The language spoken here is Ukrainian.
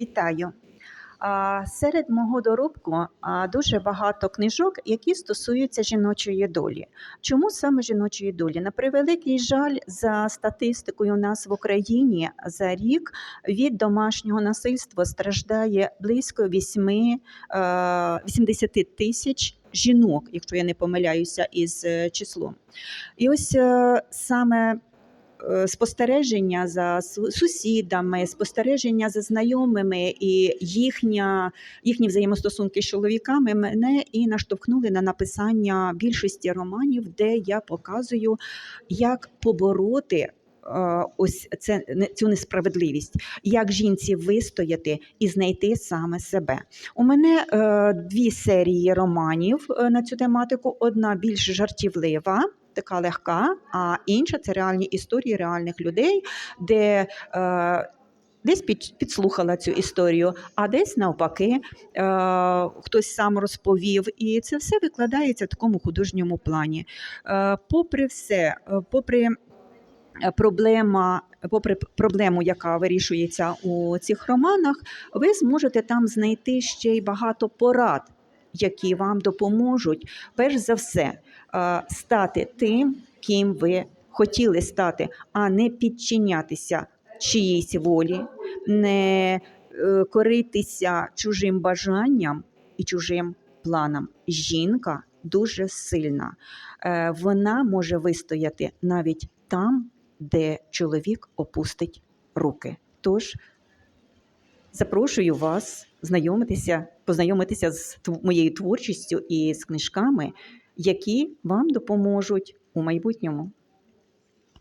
Вітаю! Серед мого доробку дуже багато книжок, які стосуються жіночої долі. Чому саме жіночої долі? На превеликий жаль, за статистикою у нас в Україні за рік від домашнього насильства страждає близько 8, е, 80 тисяч жінок, якщо я не помиляюся із е, числом. І ось е, саме е, спостереження за сусідами, спостереження за знайомими і їхня, їхні взаємостосунки з чоловіками мене і наштовхнули на написання більшості романів, де я показую, як побороти. е, Ось це цю несправедливість, як жінці вистояти і знайти саме себе. У мене е, дві серії романів е, на цю тематику. Одна більш жартівлива, така легка, а інша це реальні історії реальних людей, де е, десь під, підслухала цю історію, а десь навпаки е, хтось сам розповів. І це все викладається в такому художньому плані. Е, попри все, е, попри е, Проблема, попри проблему, яка вирішується у цих романах, ви зможете там знайти ще й багато порад, які вам допоможуть, перш за все, е, стати тим, ким ви хотіли стати, а не підчинятися чиїсь волі, не е, коритися чужим бажанням і чужим планам. Жінка дуже сильна. Е, Вона може вистояти навіть там, де чоловік опустить руки. Тож запрошую вас знайомитися, познайомитися з моєю творчістю і з книжками, які вам допоможуть у майбутньому.